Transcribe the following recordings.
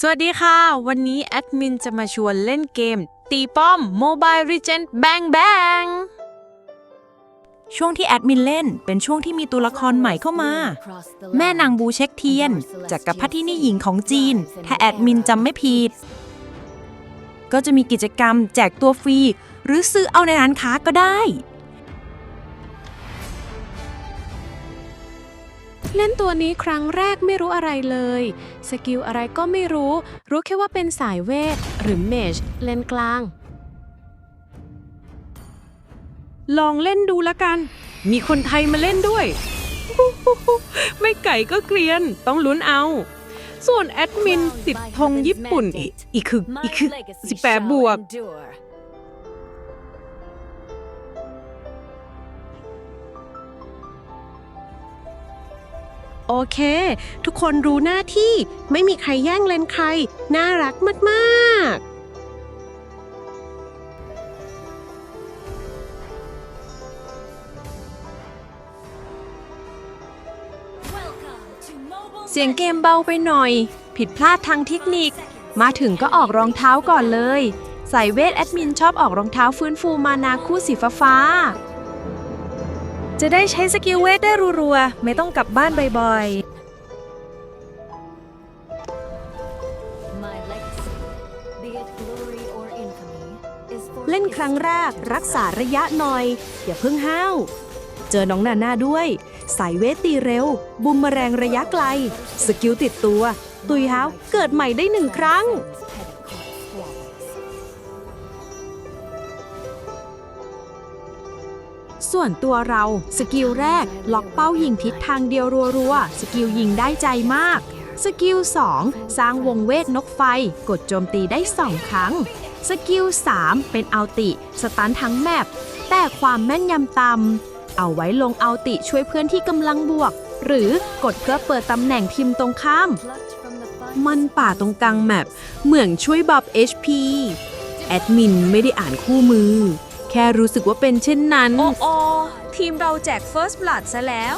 สวัสดีค่ะ วันนี้แอดมินจะมาชวนเล่นเกม ตีป้อม Mobile Legend Bang Bang ช่วงที่แอดมินเล่นเป็นช่วงที่มีตัวละครใหม่เข้ามา แม่นางบูเช็คเทียนจากกัปพัทที่นี่หญิงของจีน ถ้าแอดมินจำไม่ผิด ก็จะมีกิจกรรมแจกตัวฟรี หรือซื้อเอาในร้านค้าก็ได้ เล่นตัวนี้ครั้งแรกไม่รู้อะไรเลย สกิลอะไรก็ไม่รู้ รู้แค่ว่าเป็นสายเวท หรือเมจเลนกลาง ลองเล่นดูละกัน มีคนไทยมาเล่นด้วย ไม่ไก่ก็เกลียน ต้องลุ้นเอา ส่วนแอดมินติดธงญี่ปุ่นอีกอีกคืออีกคือสิบแปดบวก โอเค ทุกคนรู้หน้าที่ไม่มีใครแย่งเลนใคร น่ารักมาก ๆเสียงเกมเบาไปหน่อย ผิดพลาดทางเทคนิค มาถึงก็ออกรองเท้าก่อนเลยใส่เวทแอดมินชอบออกรองเท้าฟื้นฟูมานาคู่สีฟ้าฟ้าๆ จะได้ใช้สกิลเวทได้รัวๆ ไม่ต้องกลับบ้านบ่อยๆ เล่นครั้งแรกรักษาระยะหน่อย อย่าเพิ่งห้าว เจอน้องนาน่าด้วย สายเวทตีเร็ว บุมแมลงระยะไกล สกิลติดตัว ตุยเท้าเกิดใหม่ได้หนึ่งครั้ง ส่วนตัวเรา สกิลแรก ล็อกเป้ายิงทิศทางเดียวรัวๆ สกิลยิงได้ใจมาก สกิล 2 สร้างวงเวทนกไฟ กดโจมตีได้ 2 ครั้ง สกิล 3 เป็นอัลติ สตันทั้งแมปแต่ความแม่นยำต่ำเอาไว้ลงอัลติช่วยเพื่อนที่กำลังบวก หรือกดเพื่อเปิดตำแหน่งทีมตรงข้าม มันป่าตรงกลางแมปเหมือนช่วยบับ HP แอดมินไม่ได้อ่านคู่มือ ค่รู้สึกว่าเป็นเช่นนั้น โอ้โอทีมเราแจก First Blood ซะแล้ว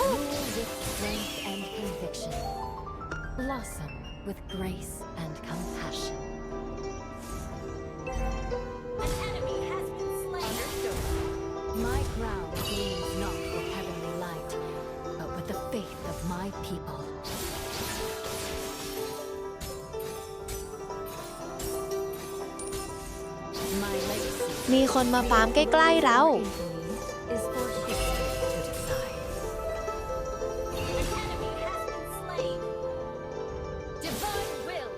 Blossom with grace and compassion. My crown gleams not with heavenly light, but with the faith of my people. มีคนมาฟาร์มใกล้ๆเรา Is for history to decide. Divine will.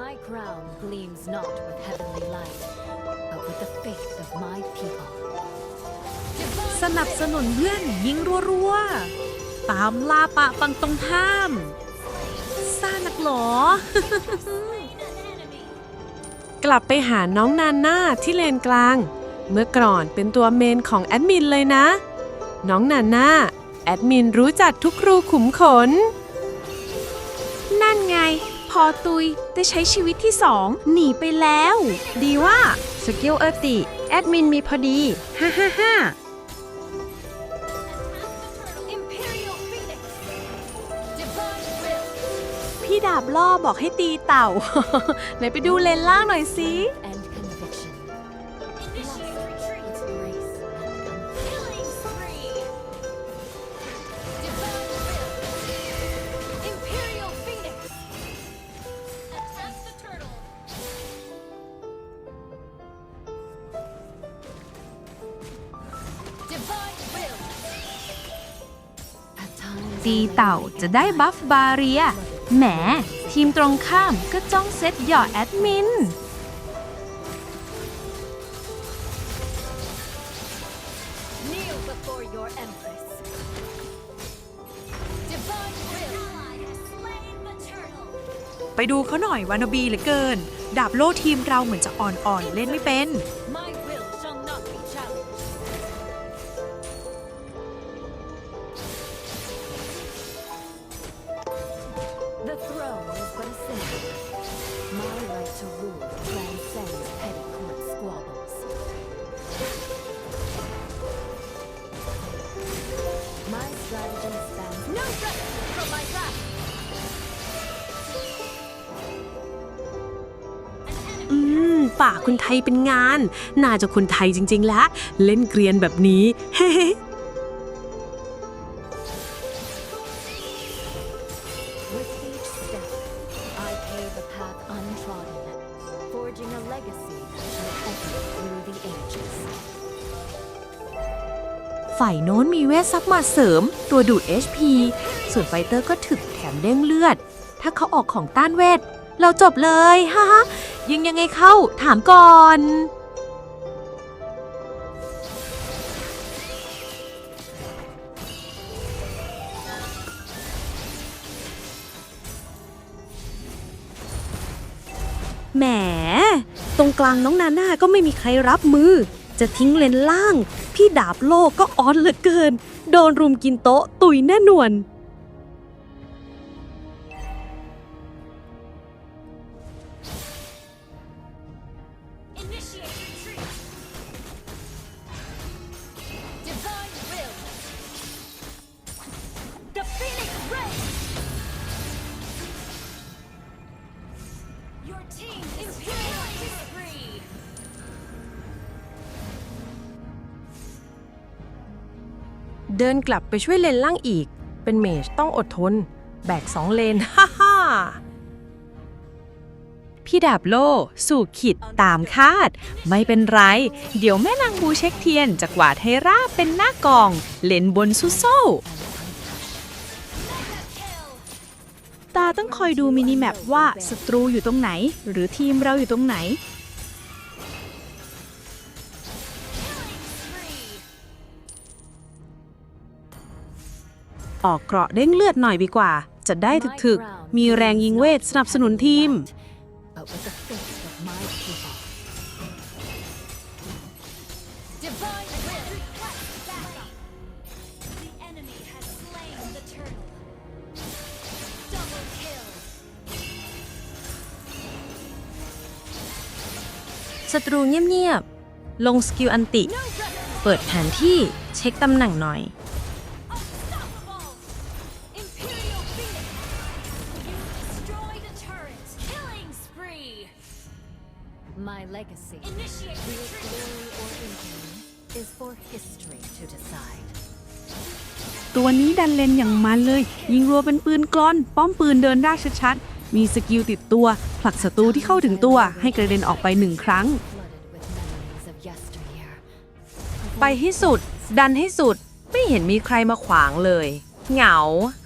My crown gleams not with heavenly light, but with the faith of my people. สนับสนุนเพื่อนยิงรัวๆ ตามล่าปะปังตรงข้าม ซ่านักหรอ กลับไปหาน้องนาน่าที่เลนกลาง เมื่อก่อนเป็นตัวเมนของแอดมินเลยนะ น้องนาน่าแอดมินรู้จักทุกครูขุมขน นั่นไง พอตุยได้ใช้ชีวิตที่สองหนีไปแล้ว ดีว่า สกิลเอติ แอดมินมีพอดี ฮ่าฮ่าฮ่า พี่ดาบล่อบอกให้ตีเต่า ไหนไปดูเลนล่างหน่อยสิ and conviction. Initiate retreat. Grace and compassion. Killing spree. Divine will. Imperial Phoenix. Attack the turtle. Divine will. At times ตีเต่าจะได้บัฟบาเรีย แหม ทีมตรงข้ามก็จ้องเซตหย่อแอดมิน Kneel before your empress. Divine will. Ally has slain the turtle. ไปดูเขาหน่อยวานบีเหลือเกิน ดาบโล่ทีมเราเหมือนจะอ่อนๆ เล่นไม่เป็น The throne is but a symbol. My right to rule transcends petty court squabbles. My strategy stands no rescue from my wrath. ป่าคนไทยเป็นงาน น่าจะคนไทยจริง ๆ แล้ว เล่นเกรียนแบบนี้ ฝ่ายโน้นมีเวทซับมาเสริม ตัวดูด HP ส่วนไฟเตอร์ก็ถึกแถมเด้งเลือด ถ้าเขาออกของต้านเวท เราจบเลยฮ่าฮะยิงยังไงเข้า ถามก่อน แหม ตรงกลางน้องนาน่าก็ไม่มีใครรับมือ จะทิ้งเลนล่าง พี่ดาบโลกก็ออนเหลือเกิน โดนรุมกินโต๊ะตุยแน่นวน เดินกลับไปช่วยเลนล่างอีก เป็นเมจต้องอดทน แบกสองเลน ฮ่าฮ่าพี่ดาบโล สู่ขิดตามคาด ไม่เป็นไร เดี๋ยวแม่นางบูเช็คเทียนจะกวาดให้ราบเป็นหน้ากอง เลนบนซุโซตาต้องคอยดูมินิแมปว่าศัตรูอยู่ตรงไหน หรือทีมเราอยู่ตรงไหน ออกเกราะเด้งเลือดหน่อยดีกว่า จะได้ถึกๆ มีแรงยิงเวทสนับสนุนทีม ศัตรูเงียบๆ ลงสกิลอันติ เปิดแผนที่เช็คตำแหน่งหน่อย วันนี้ดันเลนอย่างมันเลย ยิงรัวเป็นปืนกลอน ป้อมปืนเดินได้ชัดๆ มีสกิลติดตัว ผลักศัตรูที่เข้าถึงตัว ให้กระเด็นออกไปหนึ่งครั้ง ไปให้สุด ดันให้สุด ไม่เห็นมีใครมาขวางเลย เหงา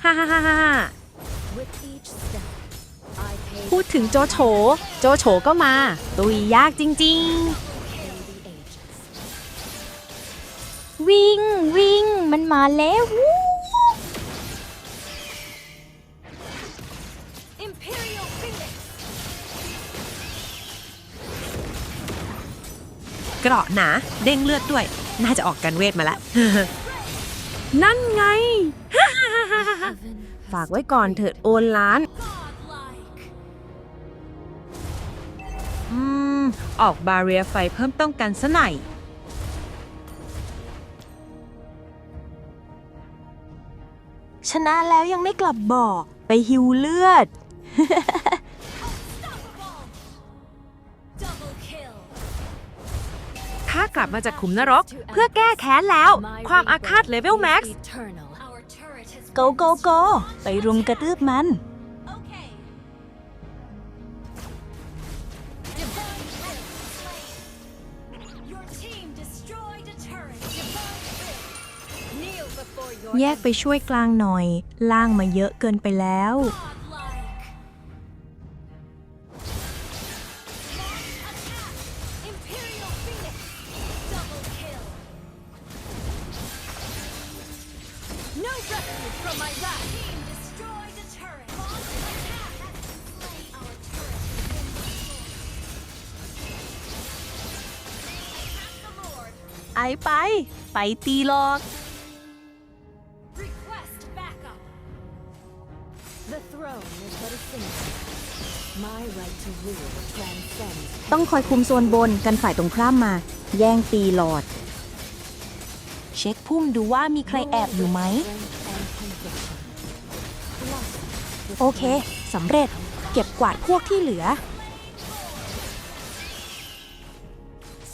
ฮ่าฮ่าฮ่าฮ่าพูดถึงโจโฉ โจโฉก็มา ตุยยากจริง through วิ่งวิ่งมันมาแล้ววู้ Imperial Phoenix! เกราะหนาเด้งเลือดด้วย น่าจะออกกันเวทมาแล้วนั่นไง Heaven ฝากไว้ก่อนเถิดโอนล้าน godlike! อืม ออกบาเรียไฟเพิ่มต้องกันซะหน่อย นะแล้วยังไม่กลับบ่อ ไปฮิวเลือด Double kill! ถ้ากลับมาจากขุมนรก เพื่อแก้แค้นแล้ว ความอาฆาตเลเวลแม็กซ์ Eternal. Our turret has โกโกโกไปรุมกระตืบมัน แยกไปช่วยกลางหน่อย ล่างมาเยอะเกินไปแล้ว godlike. Launch attack. Imperial Phoenix. Double kill. No refuge from my wrath. Team destroyed a turret. Launch attack. Slain. Our turret has been destroyed. Attack the Lord. ไอไป ไปตีหลอก ต้องคอยคุมโซนบนกันฝ่ายตรงข้ามมา แย่งตีหลอด เช็คพุ่มดูว่ามีใครแอบอยู่ไหม strength and conviction. Blossom with โอเคสำเร็จเก็บกวาดพวกที่เหลือ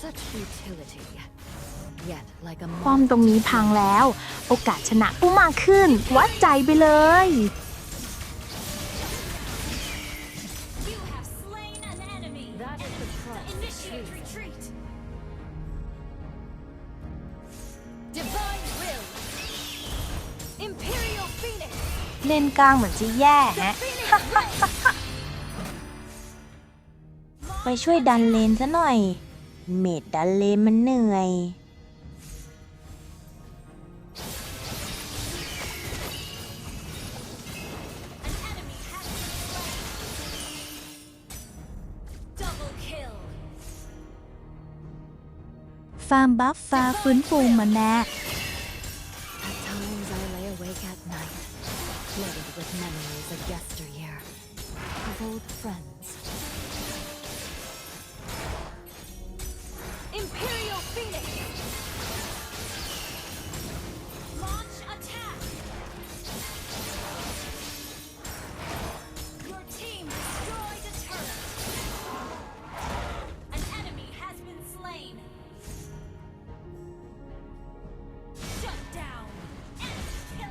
Such futility. Yet, like a ป้อม moth ตรงนี้พังแล้ว โอกาสชนะก็มากขึ้น วัดใจไปเลย That is the price. Choose. Divine will. Imperial Phoenix. เล่นกลางเหมือนจะแย่ฮะ ไปช่วยดันเลนซะหน่อย เมดดันเลนมันเหนื่อย ฟาร์มบัฟฟ้าฟื้นฟูมาแน่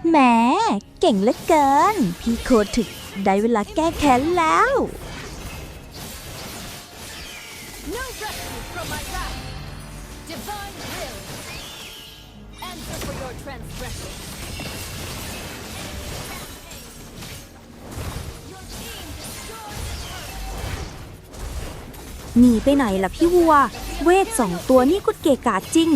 แหมเก่งเหลือเกิน พี่โคถึกได้เวลาแก้แค้นแล้ว หนีไปไหนล่ะพี่วัว เวทสองตัวนี่ก็เกกาจริง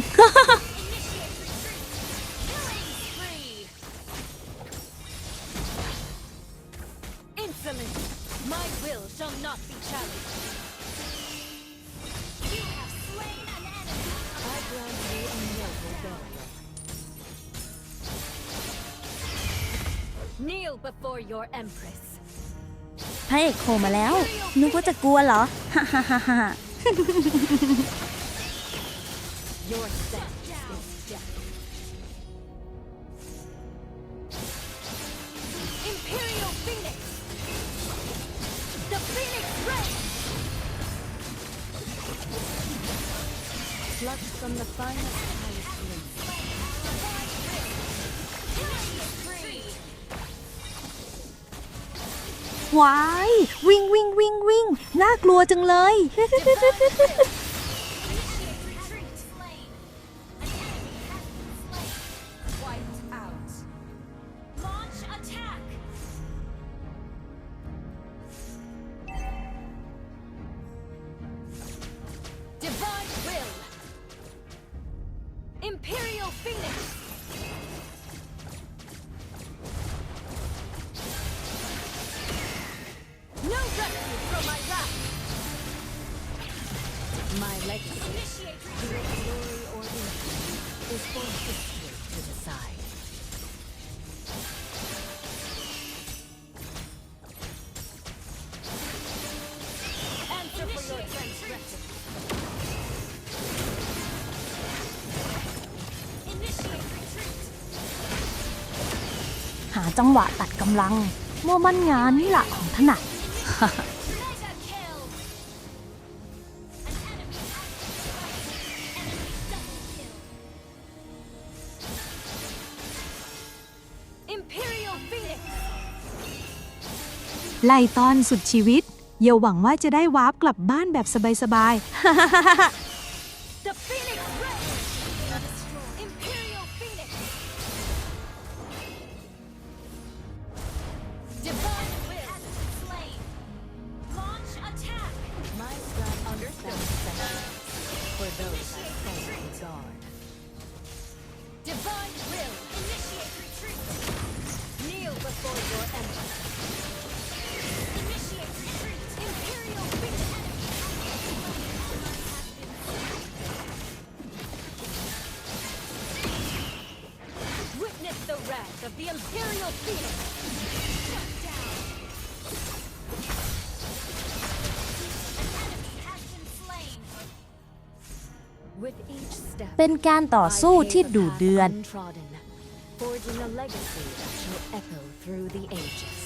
พระเอกโผล่มาแล้วนึกว่าจะกลัวเหรอฮ่าฮ่าฮ่า ว้าย วิ่งวิ่งวิ่งวิ่งน่ากลัวจังเลย หาจังหวะตัดกำลัง มั่วมั่นงานนี่แหละของถนัด ไล่ตอนสุดชีวิต อย่าหวังว่าจะได้วาร์ปกลับบ้านแบบสบาย The เป็นการต่อสู้ที่ดุเดือด forging a legacy that shall echo through the ages.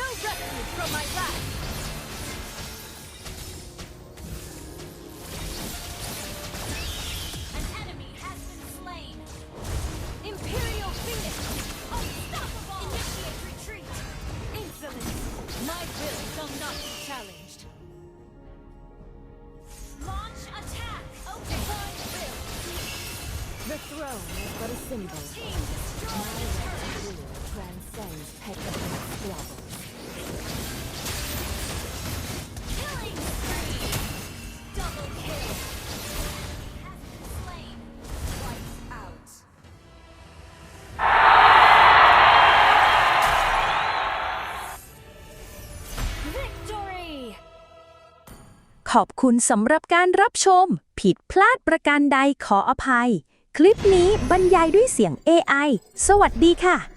No refuge from my wrath! เ n i g h t will shall not throne is but a symbol. My right to rule transcends petty squabbles. Killing spree! Double kill! Has been slain. Wiped out. ขอบคุณสำหรับการรับชม ผิดพลาดประการใดขออภัย คลิปนี้บรรยายด้วยเสียง AI สวัสดีค่ะ